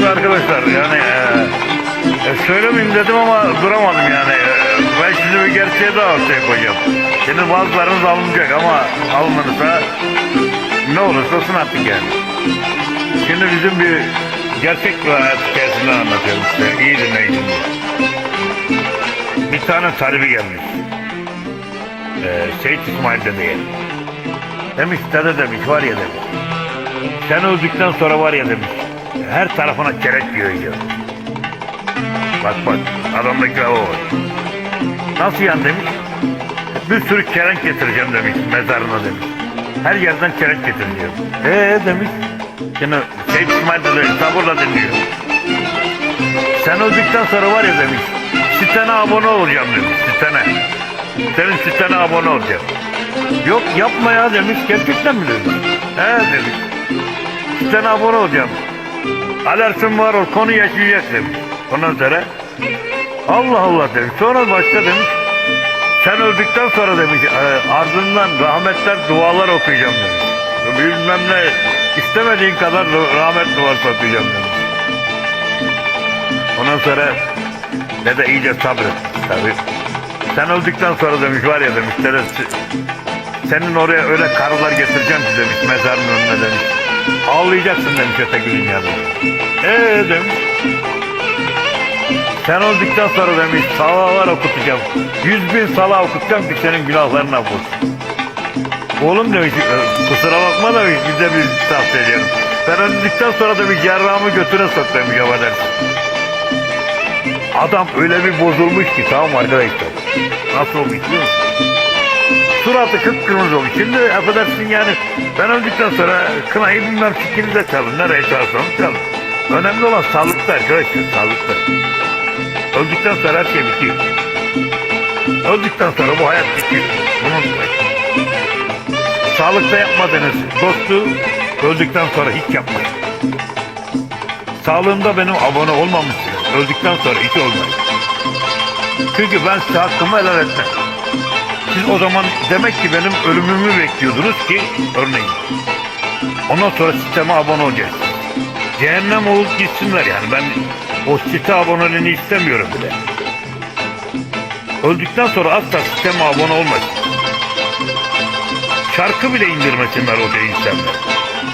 Şimdi arkadaşlar yani e, e, söylemeyeyim dedim ama duramadım yani. E, ben şimdi bir gerçeği daha ortaya koyacağım. Şimdi bazılarınız alınacak ama alınırsa ne olursa olsun artık yani. Şimdi bizim bir gerçek bir hayat hikayesinden anlatıyorum size. İyi dinleyin şimdi. Bir tane talibi gelmiş. Ee, Seyit İsmail dede gelmiş. Demiş dede demiş var ya demiş. Sen öldükten sonra var ya demiş. Her tarafına çerek yığıyor. Bak bak adamdaki hava var. Nasıl yan demiş. Bir sürü çelenk getireceğim demiş mezarına demiş. Her yerden çelenk getireceğim. Ee demiş. Şimdi Seyit İsmail dede sabırla dinliyor. Sen öldükten sonra var ya demiş. Sitene abone olacağım demiş. Sitene. Senin sitene abone olacağım. Yok yapma ya demiş. Gerçekten mi demiş. He demiş. Sitene abone olacağım. Alersin var ol konu yaşayacak demiş. Ondan sonra Allah Allah demiş. Sonra başka demiş. Sen öldükten sonra demiş e, ardından rahmetler dualar okuyacağım demiş. Bilmem ne istemediğin kadar rahmet duası okuyacağım demiş. Ondan sonra dede iyice sabret tabii. Sen öldükten sonra demiş var ya demiş senin oraya öyle karılar getireceğim ki demiş mezarın önüne demiş. Ağlayacaksın demiş öteki dünyada. Eee demiş. Sen öldükten sonra demiş salalar okutacağım. Yüz bin sala okutacağım ki senin günahlarını affolsun. Oğlum demiş "e, kusura bakma da bize bir tavsiye ediyorum. Ben öldükten sonra da bir cerrahımı götüne sok demiş affedersin. Adam öyle bir bozulmuş ki tamam arkadaşlar. Nasıl olmuş biliyor musun? Suratı kıpkırmızı olmuş. Şimdi affedersin yani ben öldükten sonra kınayı bilmem sikinize çalın. Nereye çalsanız çalın. Önemli olan sağlıkta arkadaşlar sağlıkta. Öldükten sonra her şey bitiyor. Öldükten sonra bu hayat bitiyor. Unutmayın. Sağlıkta yapmadığınız dostu öldükten sonra hiç yapmayın. Sağlığımda benim abone olmamışsınız. Öldükten sonra hiç olmayın. Çünkü ben size hakkımı helal etmem. Siz o zaman demek ki benim ölümümü bekliyordunuz ki örneğin. Ondan sonra sisteme abone olacaksınız. Cehennem olup gitsinler yani. Ben o site aboneliğini istemiyorum bile. Öldükten sonra asla sisteme abone olmasın. Şarkı bile indirmesinler o insanlar.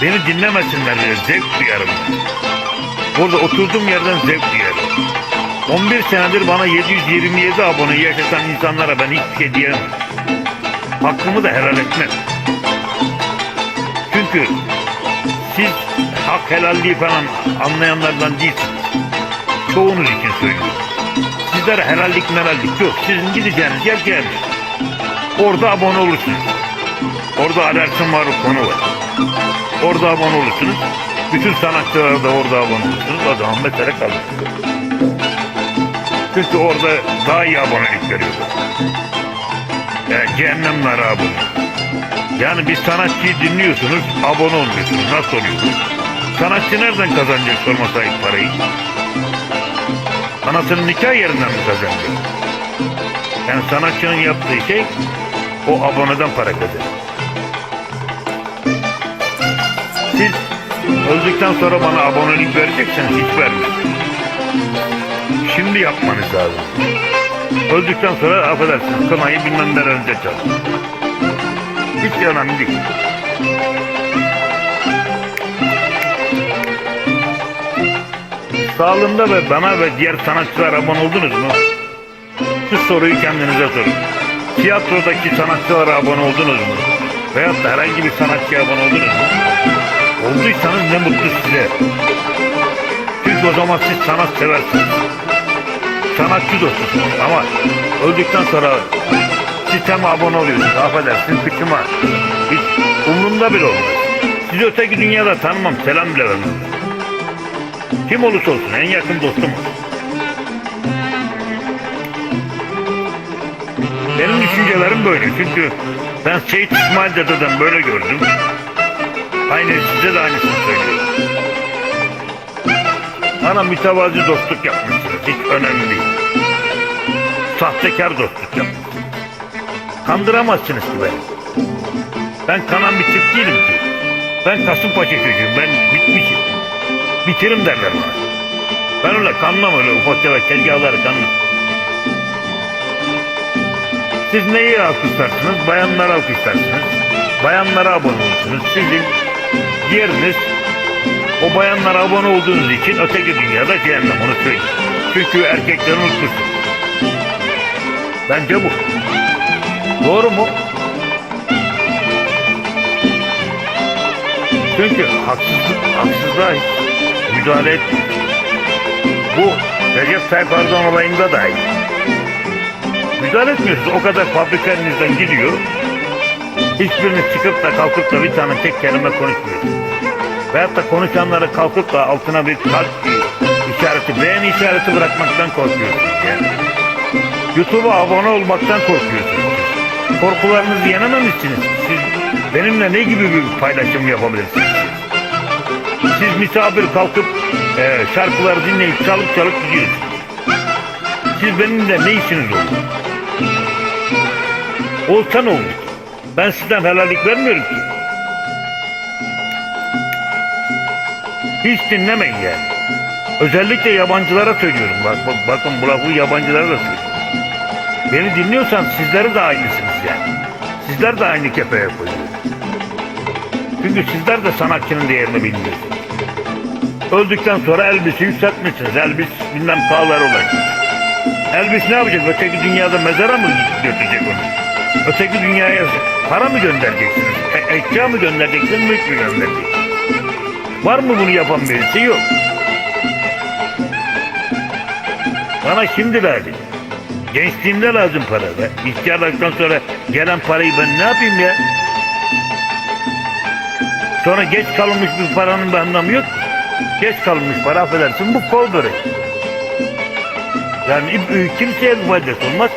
Beni dinlemesinler bile zevk duyarım. Burada oturduğum yerden zevk duyarım. 11 senedir bana 727 abone yaşatan insanlara ben hiçbir şey diyemem. Hakkımı da helal etmem. Çünkü siz hak helalliği falan anlayanlardan değilsiniz. Çoğunuz için söylüyorum. Sizlere helallik merallik yok. Sizin gideceğiniz yer gelmiş. Orada abone olursunuz. Orada alersin var konu var. Orada abone olursunuz. Bütün sanatçılar da orada abone olursunuz. O zaman mesele kalır. Çünkü orada daha iyi abonelik veriyorlar. Yani cehennem narı abone. Yani bir sanatçıyı dinliyorsunuz, abone olmuyorsunuz. Nasıl oluyor? Sanatçı nereden kazanacak sorma sahip parayı? Anasının nikah yerinden mi kazanacak? Yani sanatçının yaptığı şey o aboneden para kazanıyor. Siz öldükten sonra bana abonelik verecekseniz hiç vermeyin. Şimdi yapmanız lazım. Öldükten sonra affedersiniz kınayı bilmem nerede çalın. Hiç önemli değil. Sağlığımda ve bana ve diğer sanatçılar abone oldunuz mu? Şu soruyu kendinize sorun. Tiyatrodaki sanatçılara abone oldunuz mu? Veyahut da herhangi bir sanatçıya abone oldunuz mu? Olduysanız ne mutlu size. Çünkü o zaman siz sanat seversiniz. Sanatçı dostusunuz ama öldükten sonra sisteme abone oluyorsunuz. Affedersiniz kıçıma. Hiç umurumda bile olmaz. Sizi öteki dünyada tanımam, selam bile vermem. Kim olursa olsun en yakın dostum. Benim düşüncelerim böyle çünkü ben Seyit İsmail Dede'den böyle gördüm. Aynı size de aynısını söylüyorum. Bana mütevazi dostluk yapmışsınız. Hiç önemli değil. Sahtekar dostluk yapmışsınız. Kandıramazsınız ki beni. Ben kanan bir tip değilim ki. Ben Kasımpaşa çocuğuyum. Ben bitmişim. Bitirim derler bana. Ben öyle kanmam öyle ufak tefek tezgahları kanmam. Siz neyi alkışlarsınız? Bayanları alkışlarsınız. Bayanlara abone olursunuz. Sizin yeriniz o bayanlara abone olduğunuz için öteki dünyada cehennem onu söyleyeyim. Çünkü erkekleri unutmuşsun. Bence bu. Doğru mu? Çünkü haksızlık, haksızlığa müdahale etmiyor. Bu Recep Tayyip Erdoğan olayında da aynı. Müdahale etmiyorsunuz. O kadar fabrika elinizden gidiyor. Hiçbiriniz çıkıp da kalkıp da bir tane tek kelime konuşmuyor. Veyahut da konuşanlara kalkıp da altına bir kalp işareti, beğen işareti bırakmaktan korkuyorsunuz. YouTube'a abone olmaktan korkuyorsunuz. Korkularınızı yenememişsiniz. Siz benimle ne gibi bir paylaşım yapabilirsiniz? Siz misafir kalkıp e, şarkıları dinleyip çalıp çalıp gidiyorsunuz. Siz benimle ne işiniz olur? Olsa ne olur? Ben sizden helallik vermiyorum ki. Hiç dinlemeyin yani. Özellikle yabancılara söylüyorum. Bak, bak bakın bu lafı yabancılara da söylüyorum. Beni dinliyorsan sizleri de aynısınız yani. Sizler de aynı kefeye koyuyorsunuz. Çünkü sizler de sanatçının değerini bilmiyorsunuz. Öldükten sonra Elvis'i yükseltmişsiniz. Elvis bilmem kağlar olacak. Elvis ne yapacak? Öteki dünyada mezara mı götürecek onu? Öteki dünyaya para mı göndereceksiniz? E, eşya mı göndereceksiniz? Mülk mü göndereceksiniz? Var mı bunu yapan birisi? Yok. Bana şimdi lazım. Gençliğimde lazım para be. İhtiyarlıktan sonra gelen parayı ben ne yapayım ya? Sonra geç kalınmış bir paranın bir anlamı yok. Geç kalınmış para affedersin bu kol börek. Yani ip- kimseye bir faydası olmaz.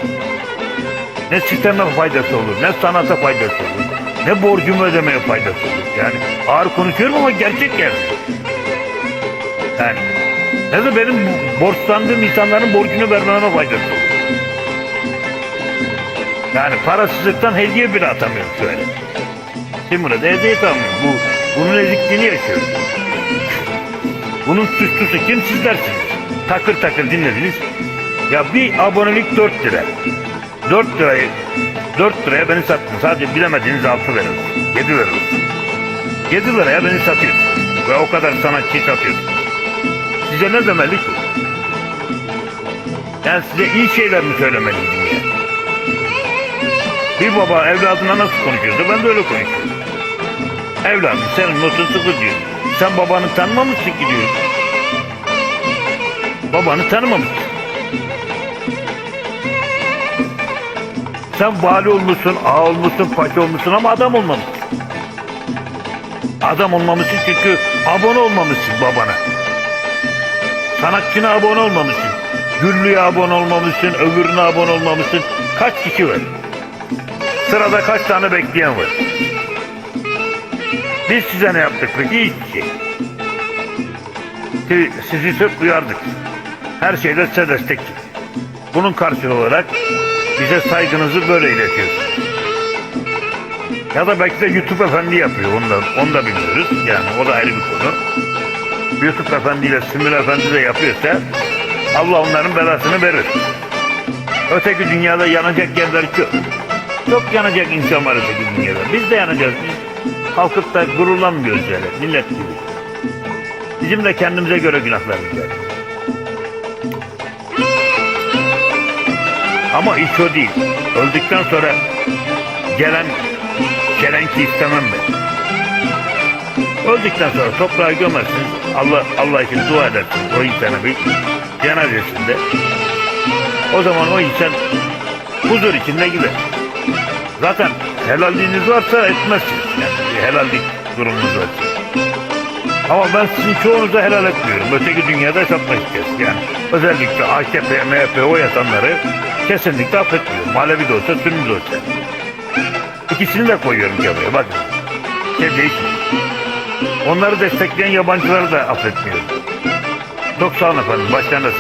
Ne sisteme faydası olur, ne sanata faydası olur, ne borcumu ödemeye faydası olur. Yani ağır konuşuyorum ama gerçek yani. Yani ne de benim borçlandığım insanların borcunu vermeme faydası olur. Yani parasızlıktan hediye bile atamıyorum şöyle. Şimdi burada hediye atamıyorum. Bu, bunun ezikliğini yaşıyorum. Bunun suçlusu kim sizlersiniz? Takır takır dinlediniz. Ya bir abonelik 4 lira. 4 lirayı 4 liraya beni sattın. Sadece bilemediğiniz 6 verin. 7 verin. 7 liraya beni satıyorsun. Ve o kadar sanatçıyı satıyorsun. Size ne demeli ki? Yani size iyi şeyler mi söylemeliydim ya? Bir baba evladına nasıl konuşuyordu ben de öyle konuşuyorum. Evladım senin notun sıfır diyor. Sen babanı tanımamışsın ki diyor. Babanı tanımamışsın. Sen vali olmuşsun, ağa olmuşsun, paşa olmuşsun ama adam olmamışsın. Adam olmamışsın çünkü abone olmamışsın babana. Sanatçına abone olmamışsın. Güllü'ye abone olmamışsın, öbürüne abone olmamışsın. Kaç kişi var? Sırada kaç tane bekleyen var? Biz size ne yaptık peki? Hiçbir şey. Sizi, sırf uyardık. Her şeyde size destek. Bunun karşılığı olarak bize saygınızı böyle iletiyorsunuz. Ya da belki de YouTube Efendi yapıyor. Onu da, onu da bilmiyoruz. Yani o da ayrı bir konu. YouTube Efendi ile Sümül Efendi de yapıyorsa Allah onların belasını verir. Öteki dünyada yanacak yerler çok. Çok yanacak insan var öteki dünyada. Biz de yanacağız. Biz kalkıp da gururlanmıyoruz öyle millet gibi. Bizim de kendimize göre günahlarımız var. Ama iş o değil. Öldükten sonra gelen gelen ki istemem ben. Öldükten sonra toprağa gömersiniz. Allah Allah için dua edersiniz o insana bir cenazesinde. O zaman o insan huzur içinde gider. Zaten helalliğiniz varsa etmezsiniz. Yani helallik durumunuz varsa. Ama ben sizin çoğunuza helal etmiyorum. Öteki dünyada hesaplaşacağız. Yani özellikle AKP, MHP o yatanları kesinlikle affetmiyorum. Malevi de olsa, Sünni de olsa. İkisini de koyuyorum cebeye. Bakın. Değişmiyor. Onları destekleyen yabancıları da affetmiyorum. Çok sağ olun efendim. Başlarınız.